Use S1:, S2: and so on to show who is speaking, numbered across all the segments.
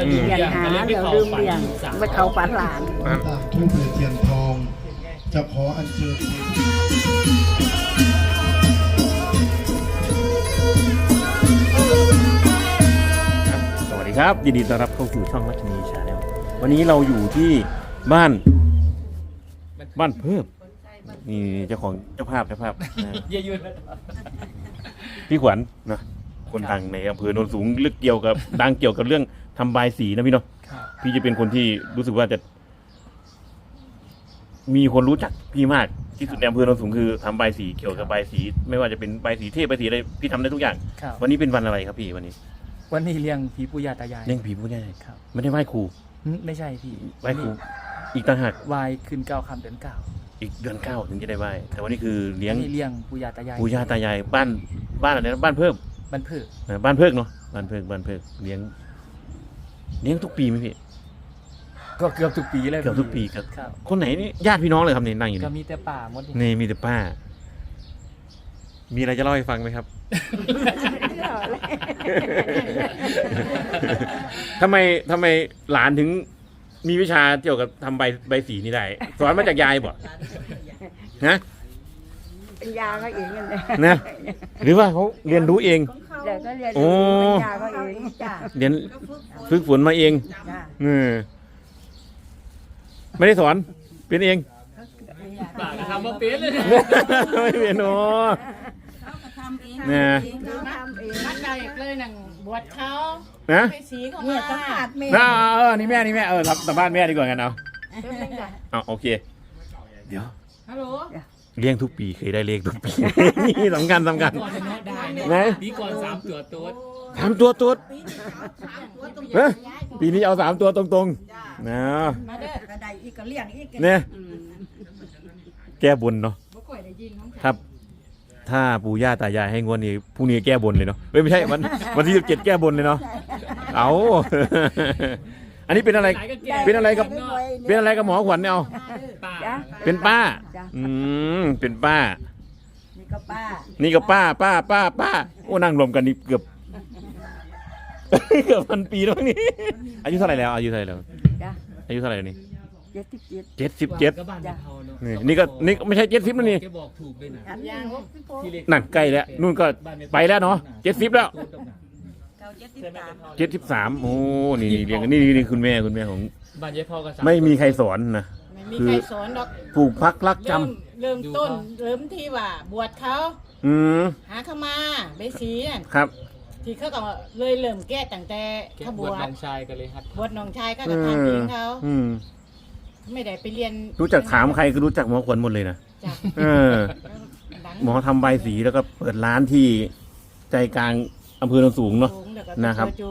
S1: แล้ว
S2: อืม
S1: เลี้ยงหาเดี๋ยวลืมเลี้ยงไปเข้าฝันหลาน
S3: น้ำตาลทูบเทียนทอง จะขออัญเชิญ
S2: สวัสดีครับยินดีต้อนรับเข้าสู่ช่องรัชนีชาแนลวันนี้เราอยู่ที่บ้านบ้านเพิ่มนี่เจ้าของเจ้าภาพเจ้าภาพนะ
S1: เยอะยืน
S2: พี่ขวัญนะ คนดังในอำเภอโนนสูงเรื่องเกี่ยวกับ ดังเกี่ยวกับเรื่องทำบายสีนะพี่เนาะ
S1: ครับ
S2: พี่จะเป็นคนที่รู้สึกว่าจะ มีคนรู้จักพี่มากที่สุดในอำเภอโนนสูงคือทำใบายสีเกี่ยวกับใบายสี ไม่ว่าจะเป็นใบายสีเทพใบายสีอะไรพี่ทำได้ทุกอย่าง
S1: ครับ
S2: วันนี้เป็นวันอะไรครับพี่วันนี้
S1: วันนี้เลี้ยงผีปู่ย่าตายาย
S2: เลี้ยงผีผู้ใหญ่
S1: ครับ
S2: ไม่ได้ไหว้ครู
S1: หึไม่ใช่พี่
S2: ไหว้ครูอีกต่างหาก
S1: วายคืนเก้าคำเดือนเก้า
S2: อีกเดือนเก้าถึงจะได้ไหว้แต่วันนี้คือเลี้ยง
S1: นี่เลี้ยงปู่ย่าตายาย
S2: ปู่ย่าตายายบ้านบ้านอะไรนะบ้านเพิ่ม
S1: บันเพือ
S2: นะบ้านเพิกเนาะบ้านเพิกบ้านเพิกเลี้ยงเลี้ยงทุกปีไหมพี่
S1: ก็เกือบทุกปีเลย
S2: เกือบทุกปีครับ
S1: ครับ
S2: คนไหนนี่ญาติพี่น้องเลยครับนี่นั่งอยู่
S1: ก็
S2: นี่
S1: มีแต่ป่าหมดนี่
S2: นี่มีแต่ป้า มีอะไรจะเล่าให้ฟังไหมครับ ทำไมทำไมหลานถึงมีวิชาเกี่ยวกับทำใบใบสีนี่ได้ สอนมาจากยายบ่นะ
S4: เป็นยาก็เองนั่นแหละ
S2: นะ หรือว่าเขาเรียนรู้เอง
S4: เดี๋ยวก็เรียน
S2: โอ้
S4: เป็นยาก็เองจ้า
S2: เรียนฝึกฝนมาเอง
S4: จ้า
S2: เออไม่ได้สอน เป็นเอง
S1: ป่าทำมาเป็นเลย
S2: ไม่เป็นโอ้
S4: ทำเอง
S2: เนี่ย
S4: เขาทำเอง
S5: นักเดาอยากเลยหนังบวชเขา
S2: นะ
S5: ไปสีเขา
S4: เนี่
S5: มาย
S4: ต้องขาดเม
S2: อ่าเออ นี่แม่ นี่แม่ เออรับสัมภาษณ์แม่ดีกว่ากันเอา
S5: เดี๋ยวเป็นจ้ะ
S2: เอาโอเค เดี๋ยว
S5: ฮัลโหล
S2: เลี้ยงทุกปีเคยได้เลขทุกปี นี่สำคัญสำคัญ
S1: ก่อนจะน็อตได้เนี่ย
S2: ไหน
S1: ปีก่อนสามตัวโต๊ด
S2: สามตัวตุ๊ดเฮ้ยปีนี้เอาสามตัวตรงๆนะ
S5: มาเด้อก
S4: ระไดอีกก็เลี้ยงอีก
S2: เนี่ยแก้บนเนาะ
S5: บ่ค่อยได้ยินของฉัน
S2: ครับ ถ้าปู่ย่าตายายให้งวดนี้พรุ่งนี้แก้บนเลยเนาะเฮ้ยไม่ใช่วันวันที่สิบเจ็ดแก้บนเลยเนาะเอา อันนี้เป็นอะไร เป็นอะไรกับ เป็นอะไรกับหมอขวัญเนี่ยเอา
S1: ป่า
S4: จ้า
S2: เป็นป้า
S4: จ้ะ
S2: อืม เป็นป้า
S4: นี่ก็ป้า
S2: นี่ก็ป้า ป้า ป้า ป้า โอ้นั่งรวมกันนี่เกือบ เกือบพันปีแล้วนี่ อายุเท่าไหร่แล้ว อายุเท่าไหร่แล้ว
S4: จ้า
S2: อายุเท่าไหร่แล้วนี่
S4: เจ็ดสิบเจ็ด
S2: เจ็ดสิบเจ็ด
S1: ก็บ้านเขาเนาะ
S2: นี่นี่ก็นี่ก็ไม่ใช่เจ็ดสิบแล้วนี่
S1: แกบอกถูกด้วยนะ
S4: อันนี้
S5: ยางหกสิบหก
S1: ที่เล็ก
S2: นั่นใกล้แล้ว นู่นก็ไปแล้วเนาะเจ็ดสิบแล้ว
S4: เก้า เจ็ดสิบสาม
S2: เจ็ดสิบสามโอ้นี่นี่เรียงกันนี่นี่นี่คุณแม่คุณแม่ของ
S1: บ้านยายพ่อก็สาม
S2: ไม่มีใครสอนนะ
S5: ไม่มี
S2: คือ
S5: ใครสอนดอก
S2: ปลูกพักรักจ
S5: เริ่มเริ่มต้นเริ่มที่ว่า บวชเขาำ
S2: อืม
S5: หาเข้ามาใบสีนั่น
S2: ครับ
S5: ที่เขาก็เลยเริ่มแก้ตั้งแต่
S1: เก็บ
S5: เขา
S1: บบว
S5: ว
S1: ช
S5: ช
S1: น้องชายกันเลยครับ
S5: บวชน้องชายก็
S2: เอก
S5: ระ
S2: อ
S5: ทำเองเขา
S2: อืม
S5: ไม่ได้ไปเรียน
S2: รู้จักถามใครก็รู้จักหมอขวัญหมดเลยนะ
S5: จ้ะ
S2: เออ
S5: ดัง
S2: หมอทำใบสีแล้วก็เปิดร้านที่ใจกลางอำเภอโนนสูงเนาะ
S5: สูง เดี๋ยวก็
S2: นะครับ
S5: ไปจู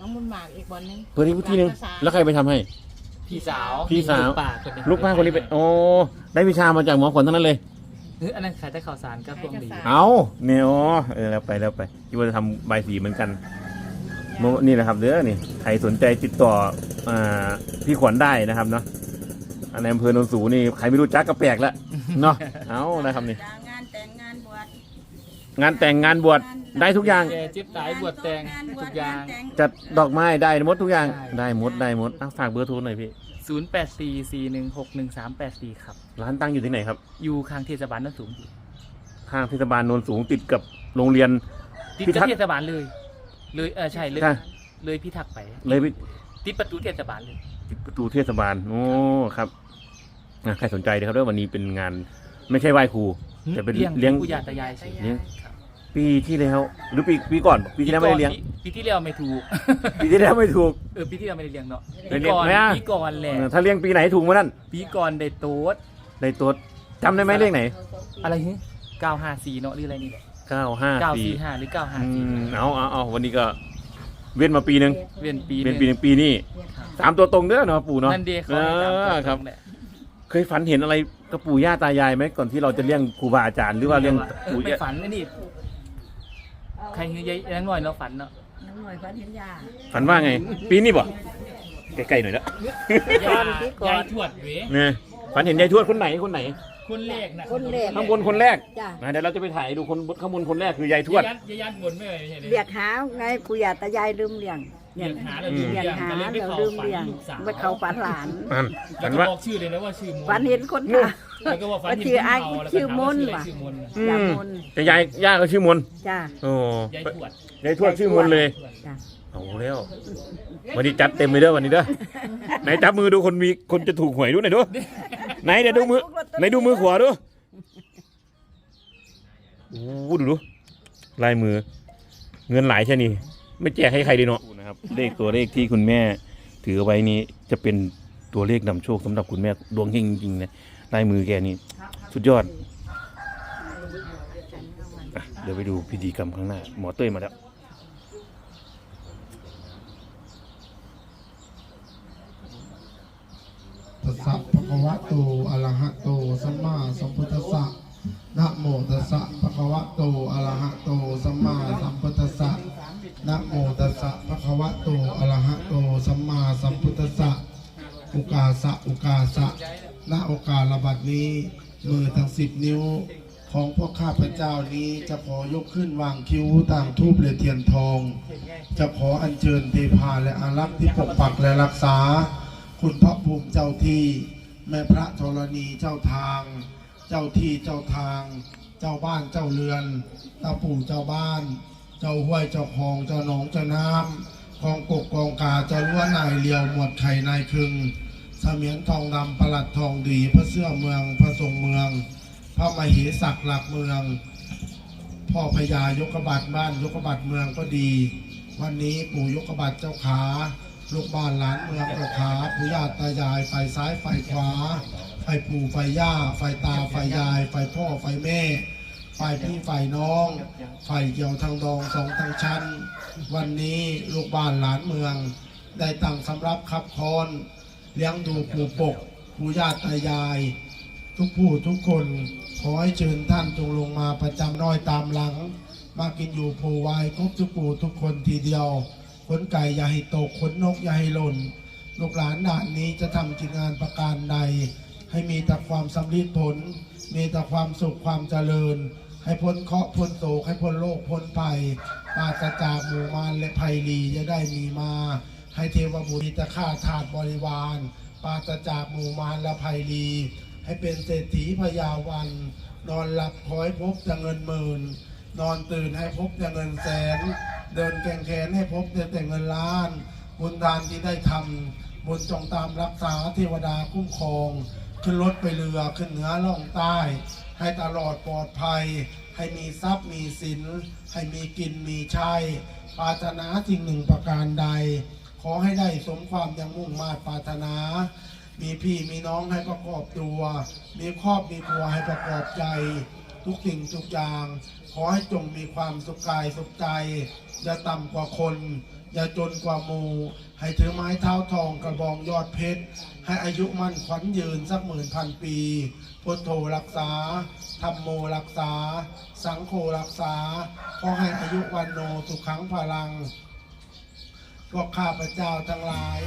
S5: น้องมุนหมากอีกวันนึง
S2: เปิดอีกที่หนึงแล้วใครไปทำให้
S1: พี่สาว
S2: พี่สาว
S1: ลูกป่าคนนี้
S2: ลูกป้าคนนี้เป็นโอ้ได้วิชามาจากหมอขวัญทั้งนั้นเลย
S1: เฮ้ยอันนั้นขายแต่ข่าวสารกับพวงดี
S2: เอาเนี่ยอ๋อเออแล้วไปแล้วไปที่ว่าจะทำใบสีเหมือนกันโมนี่นะครับเด้อนี่ใครสนใจติดต่ออ่าพี่ขวัญได้นะครับเนาะอันในอำเภอโนนสูงนี่ใครไม่รู้จักก็แปลกแล้วเนาะเอานะครับนี่
S4: จ้างานแต่งงานบวช
S2: งานแต่งงานบวชได้ทุกอย่าง
S1: แกเจ็บตายบวชแตงทุกอย่าง
S4: แต่ง
S2: จัดดอกไม้ได้หมดทุกอย่าง
S1: ได้
S2: ได้หมดได้หมดอะฝากเบอร์โทรหน่อยพี่
S1: 0 8 4 4 1 6 1 3 8 4 ครับ
S2: ร้านตั้งอยู่ที่ไหนครับ
S1: อยู่ข้างเทศบาลนั่นสูง
S2: ข้างเทศบาลโนนสูงติดกับโรงเรียน
S1: ติด
S2: พิทั
S1: กับ
S2: กษ์
S1: เทศบาลเลย เลยเออใช่เลย
S2: ใช่
S1: เลยพี่ทักษ์ไป
S2: เลยไป
S1: ติดประตูเทศบาลเลย
S2: ติดประตูเทศบาล โอ้ ครับอะใครสนใจนะครับด้วยวันนี้เป็นงานไม่ใช่ไหว้ครู แต่เป็น
S1: เลี้ยง
S2: เลี้ยง
S1: ปู่ย่าตายายสิ
S2: เลี้ยงปีที่แล้วหรือปีปีก่อนปีที่แล้วไม่ได้เลี้ยง
S1: ปีปีที่แล้วไม่ถูก
S2: ปีที่แล้วไม่ถูก
S1: เออปีที่แล้วไม่ได้เลี้ยงเนาะ
S2: ไม่
S1: ปี
S2: เลี้ยง
S1: ก่อน
S2: ไหมอะ
S1: ปีก่อนแหละ
S2: เออถ้าเลี้ยงปีไหนถูกมานั่น
S1: ปีก่อนได้โต๊ด
S2: ในตัวจำได้ไหมเลขไหน
S1: อะไรฮึเก้าห้าสี่เนาะหรืออะไรนี่แหละ
S2: เก้าห้า
S1: เก้า
S2: สี่
S1: สี่ห้าหรือเก้าห้า
S2: อื
S1: สี่
S2: มเอาเอาเอาวันนี้ก็ เว้นมาปีหนึ่ง
S1: เวียนปี
S2: เว้น
S1: ห
S2: ปีห
S1: นึ่
S2: นึ่งปีนี่สามตัวตรงเด้อเนาะปู่เนาะ
S1: นั่นเดียเขา
S2: เอ
S1: ให้ตาม
S2: อ
S1: ตัว
S2: ครับ
S1: ตงแหละ
S2: เคยฝันเห็นอะไรกับปู่ย่าตายายไหมก่อนที่เราจะเลี้ยงครูบาอาจารย์หรือว่าเลี้ยง
S1: เออ
S2: ปู่
S1: ไป
S2: ย่า
S1: ฝันไอ้นี่ใครคือยายยังหน่อยเนาะฝันเนาะ
S4: น้ำหน่อยพันเห็นยา
S2: ฝันว่าไง ปีนี้บ่ใกล้ๆหน่อยละ
S4: ก่อนปีก่อน
S1: ยายทวดเว้ย
S2: เนี่ยฝันเห็นยายทวดคนไหนคนไหน
S1: คนแรกนะ
S4: คนแรก
S2: ข้างบนคนแรก
S4: จ้ะ
S2: นะเดี๋ยวเราจะไปถ่ายดูคนข้างบนคนแรกคือยายทวด
S1: ยายยัดยายยัดบนไม่ไหวไม่ใช่เลย
S4: เรียกหาไงปู่ย่าตายายลืมเลี้ยง
S1: เรียกหาแล้ว
S2: อื
S1: ลื
S2: ม
S1: ม
S6: เลี้ยง
S1: เลี้ยง
S6: หา
S1: ก็เลยไป
S6: เรา
S1: เข้า
S6: ลืม
S1: ฝัน
S6: เลี้ยง
S1: ลูกสาว
S6: ไปเข้าฝันหลาน
S2: อัน
S1: แล้
S2: ฝั
S1: วนก็
S2: ว่า
S1: บอกชื่อเลยนะว่าชื่อมน
S6: ฝันเห็นคนค่ะ
S1: แล้วก็ว่าฝันเห็น
S6: ว่าชื่ออ้าย
S1: คนเมาแล้วก็
S6: ชื่อ
S1: ถามว่าม
S6: นต์
S1: ชื่ออะไร
S6: ว่ะ
S1: ชื่อมนต์
S2: อื
S6: ยามมน
S2: แต่ยายย่าก็ชื่อมน
S6: จ้า
S2: โอ้
S1: ยายทวด
S2: ยายทวดชื่อมนเลย
S6: จ้า
S2: เอาแล้ววันนี้จัดเต็มเลยเด้อวันนี้เด้อไหนจับมือดูคนมีคนจะถูกหวยดูหน่อยดูไหนเดี๋ยวดูมือไหนดูมือขวาดูโอ้โหดูดูลายมือ เงินหลายใช่นี่ไม่แจกให้ใครดีเนาะ นะครับ เลขตัวเลขที่คุณแม่ถือเอาไว้นี้จะเป็นตัวเลขนำโชคสำหรับคุณแม่ดวงเฮงจริงๆนะลายมือแกนี่สุดยอดอะเดี๋ยวไปดูพิธีกรรมข้างหน้า หมอเต้ยมาแล้ว
S3: ตัสสะภะคะวะโตอะระหะโตสัมมาสัมพุทธัสสะ นะโมตัสสะภะคะวะโตอะระหะโตสัมมาสัมพุทธัสสะนะโมตัสสะภะคะวะโตอะระหะโตสัมมาสัมพุทธัสสะอุกาสะอุกาสะณโอกาสระบัดนี้ มือทั้งสิบนิ้วของพวกข้าพเจ้านี้จะขอยกขึ้นวางคิ้วต่างทูบแลเทียนทอง จะขออัญเชิญเทพาและอารักษ์ที่ปกปักและรักษา คุณพระภูมิเจ้าที่ แม่พระธรณีเจ้าทาง เจ้าที่เจ้าทาง เจ้าบ้านเจ้าเรือนเจ้าปู่เจ้าบ้าน เจ้าห้วยเจ้าคลองเจ้าหนองเจ้าน้ำกองกกกองกาเจ้าล้วนนายเลียวหมวดไข่นายคึงเสมียนทองดำประหลัดทองดี พระเสื้อเมืองพระทรงเมือง พระมเหสักหลักเมือง พ่อพญายกบัตรบ้านยกบัตรเมืองก็ดี วันนี้ปู่ยกบัตรเจ้าขาลูกบ้านหลานเมืองเจ้าขาปู่ย่าตายายไฟซ้ายไฟขวา ไฟปู่ไฟย่า ไฟตา ไฟยาย ไฟพ่อ ไฟแม่ ไฟพี่ ไฟน้อง ไฟเกี่ยวทางดองสองทางชั้น วันนี้ลูกบ้านหลานเมือง ได้ตั้งสำรับขับคอน เลี้ยงดูปู่ปกปู่ย่าตายาย ทุกผู้ทุกคน ขอให้เชิญท่านจงลงมาประจำน้อยตามหลัง มากินอยู่โพไวายครบทุกผู้ทุกคนทีเดียว ขนไก่อย่าให้ตก ขนนกอย่าให้หล่น ลูกหลานด่านนี้จะทำกิจงานประการใด ให้มีแต่ความสำเร็จผล มีแต่ความสุขความเจริญ ให้พ้นเคราะห์พ้นโศกให้พ้นโรคพ้นภัยปราศจากหมู่มารและภัยรีจะได้มีมา ให้เทวบุตรมีแต่ข้าทาสบริวารปราศจากหมู่มารและภัยรีให้เป็นเศรษฐีพยาวัน นอนหลับคอยพบแต่เงินหมื่น นอนตื่นให้พบแต่เงินแสน เดินแกงแขนให้พบแต่แต่เงินล้าน บุญทานที่ได้ทำบุญจงตามรักษาเทวดาคุ้มครอง ขึ้นรถไปเรือขึ้นเหนือล่องใต้ ให้ตลอดปลอดภัย ให้มีทรัพย์มีสิน ให้มีกินมีใช้ปรารถนาสิ่งหนึ่งประการใด ขอให้ได้สมความยังมุ่งมาปรารถนา มีพี่มีน้องให้ประกอบตัว มีครอบมีครัวให้ประกอบใจ ทุกสิ่งทุกอย่าง ขอให้จงมีความสุขกายสุขใจอย่าต่ำกว่าคน อย่าจนกว่ามู ให้ถือไม้เท้าทองกระบองยอดเพชร ให้อายุมั่นขวัญยืนสักหมื่นพันปี พุทโธรักษา ธรรมโมรักษา สังโฆรักษา ขอให้อายุวันโนสุขังพลัง พวกข้าพเจ้าทั้งหลาย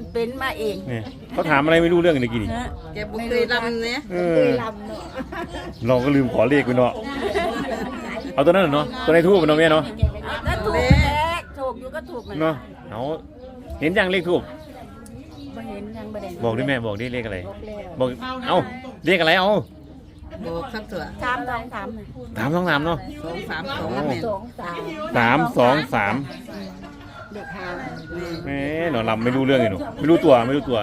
S4: มันเป็นมาเอง
S2: เนี่ยเขาถามอะไรไม่รู้เรื่องเลยกี่นี่
S4: ฮะแกบ่เคยลำเนี่ย
S2: เออเราก็ลืมขอเลขไปเนาะเอาตัวนั้นเหรอเนาะตัวในทูบเนาะแม่เนาะ
S4: ก็ถูกแหละถูกอยู่ก็ถูกนั่นแหละ
S2: เนาะเอาเห็นยังเลขทูบ
S4: บ่เห็นยังบ่ได้
S2: บอกดิแม่บอกดิเลขอะไร
S4: บอกแล้ว
S2: บอกเอ้าเลขอะไรเอา
S6: บอกสักเถอะ
S4: สามสองสามน่ะ
S2: สามสองสามเนาะ
S6: สองสามสองนั่นเอง
S4: สองสาม
S2: สามสองสาม
S4: เด็กหาง
S2: แหมหนอลำไม่รู้เรื่องเลยหนูไม่รู้ตัวไม่รู้ตัว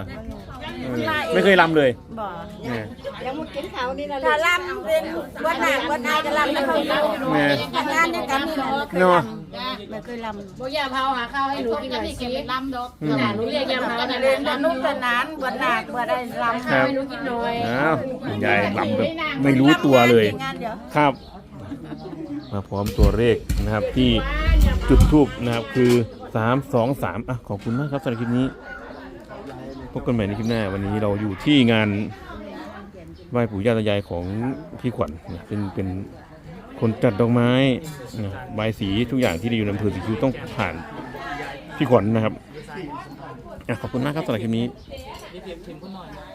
S2: เออไม่เคยลำเลย
S4: บ่
S2: เนี่ย
S4: ยังมากินเขานี่นะถ้าลำเป็นวันหนักวันนายก็ลำไม่เคยลำ
S2: แม่
S4: ทำงานด้วยกันนี่แหละไม่เคย
S2: เนาะ
S4: ลำไม่เคยลำ
S5: บ่อย่าเผาหาข้าวให้หนูกินหน่อยสิลำดอกหาหนูเรียกยามเผาน่ะ
S4: เรียนสนุกสนานวันหนักวันได้ลำ
S2: ครับ
S5: ให้หนูกินหน่อย
S2: อ้าวคุณยายลำแบบไม่รู้ตัวเลย
S4: งานเดี๋ยว
S2: ครับ มาพร้อมตัวเลขนะครับที่จุดทูบนะครับคือ สามสองสามอะขอบคุณมากครับสำหรับคลิปนี้พบกันใหม่ในคลิปหน้า วันนี้เราอยู่ที่งานไหว้ปู่ย่าตายายของพี่ขวัญนะเป็นเป็นคนจัดดอกไม้นะใบายสีทุกอย่างที่ได้อยู่ในอำเภอสีคิ้วต้องผ่านพี่ขวัญนะครับอะขอบคุณมากครับสำหรับคลิปนี้
S1: นี่เตรียมเข็มคนหน่อย